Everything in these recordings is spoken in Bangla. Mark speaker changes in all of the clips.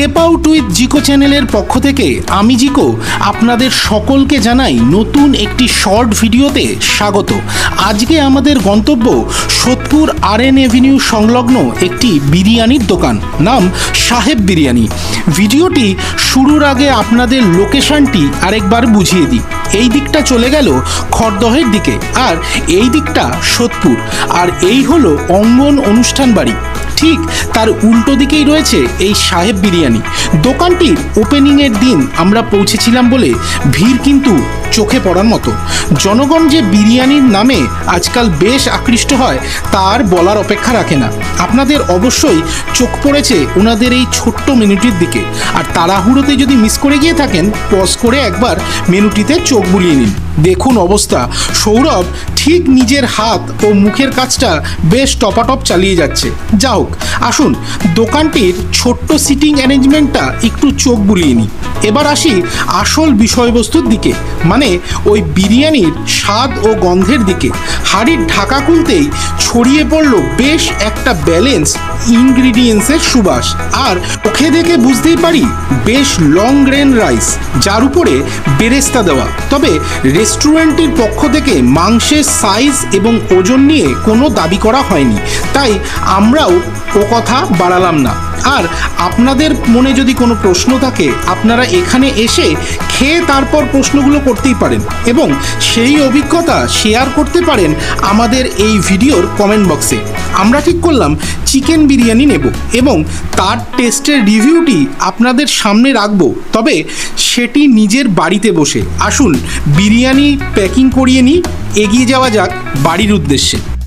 Speaker 1: স্টেপ আউট উইথ জিকো চ্যানেলের পক্ষ থেকে আমি জিকো আপনাদের সকলকে জানাই নতুন একটি শর্ট ভিডিওতে স্বাগত। আজকে আমাদের গন্তব্য সোদপুর আর এন এভিনিউ সংলগ্ন একটি বিরিয়ানির দোকান, নাম সাহেব বিরিয়ানি। ভিডিওটি শুরুর আগে আপনাদের লোকেশনটি আরেকবার বুঝিয়ে দিই। এই দিকটা চলে গেল খড়দহের দিকে, আর এই দিকটা সোদপুর। আর এই হলো অঙ্গন অনুষ্ঠান বাড়ি। ঠিক তার উল্টো দিকেই রয়েছে এই সাহেব বিরিয়ানি। দোকানটির ওপেনিংয়ের দিন আমরা পৌঁছেছিলাম বলে ভিড় কিন্তু চোখে পড়ার মতো। জনগণ যে বিরিয়ানির নামে আজকাল বেশ আকৃষ্ট হয়, তার বলার অপেক্ষা রাখে না। আপনাদের অবশ্যই চোখ পড়েছে ওনাদের এই ছোট্ট মেনুটির দিকে। আর তাড়াহুড়োতে যদি মিস করে গিয়ে থাকেন পজ করে একবার মেনুটিতে চোখ বুলিয়ে নিন। দেখুন অবস্থা। সৌরভ ঠিক নিজের হাত ও মুখের কাজটা বেশ টপাটপ চালিয়ে যাচ্ছে। যা হোক আসুন, দোকানটির ছোট্ট সিটিং অ্যারেঞ্জমেন্টটা একটু চোখ বুলিয়ে নিই। এবার আসি আসল বিষয়বস্তুর দিকে মানে ওই বিরিয়ানির স্বাদ ও গন্ধের দিকে। হাড়ির ঢাকা খুলতেই ছড়িয়ে পড়ল বেশ একটা ব্যালেন্স ইনগ্রিডিয়েন্টসের সুবাস। আর চোখে দেখে বুঝতেই পারি, বেশ লং গ্রেন রাইস যার উপরে বেরেস্তা দেওয়া। তবে রেস্টুরেন্টটির পক্ষ থেকে মাংসের সাইজ এবং ওজন নিয়ে কোনো দাবি করা হয়নি। তাই আমরাও ও কথা বাড়ালাম না। আর আপনাদের মনে যদি কোনো প্রশ্ন থাকে, আপনারা এখানে এসে খেয়ে তারপর প্রশ্নগুলো করতেই পারেন এবং সেই অভিজ্ঞতা শেয়ার করতে পারেন আমাদের এই ভিডিওর কমেন্ট বক্সে আমরা ঠিক করলাম চিকেন বিরিয়ানি নেব এবং তার টেস্টের রিভিউটি আপনাদের সামনে রাখব। তবে সেটি নিজের বাড়িতে বসে। আসুন, বিরিয়ানি প্যাকিং করিয়ে নিই, এগিয়ে যাওয়া যাক বাড়ির উদ্দেশ্যে।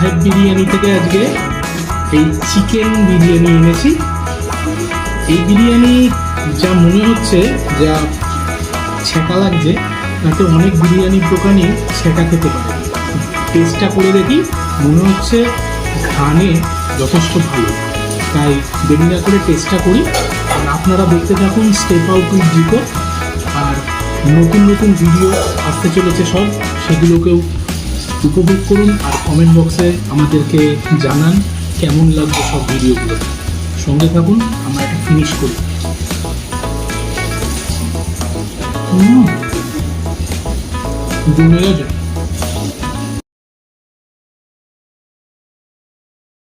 Speaker 2: সাহেব বিরিয়ানি থেকে আজকে এই চিকেন বিরিয়ানি এনেছি। এই বিরিয়ানি যা মনে হচ্ছে, যা ছেঁকা লাগছে, তাতে অনেক বিরিয়ানির দোকানই ছেঁকা খেতে পারে। টেস্টটা করে দেখি, মনে হচ্ছে ঘ্রাণে যথেষ্ট ভালো। তাই দেরি না করে টেস্টটা করি। আর আপনারা দেখতে থাকুন স্টেপ আউট উইথ জিকো আর নতুন নতুন ভিডিও আসতে চলেছে সব, সেগুলোকেও উপভোগ করুন। আর কমেন্ট বক্সে আমাদেরকে জানান কেমন লাগবে সব ভিডিওগুলো। সঙ্গে থাকুন, আমরা এটা ফিনিশ করি। জমে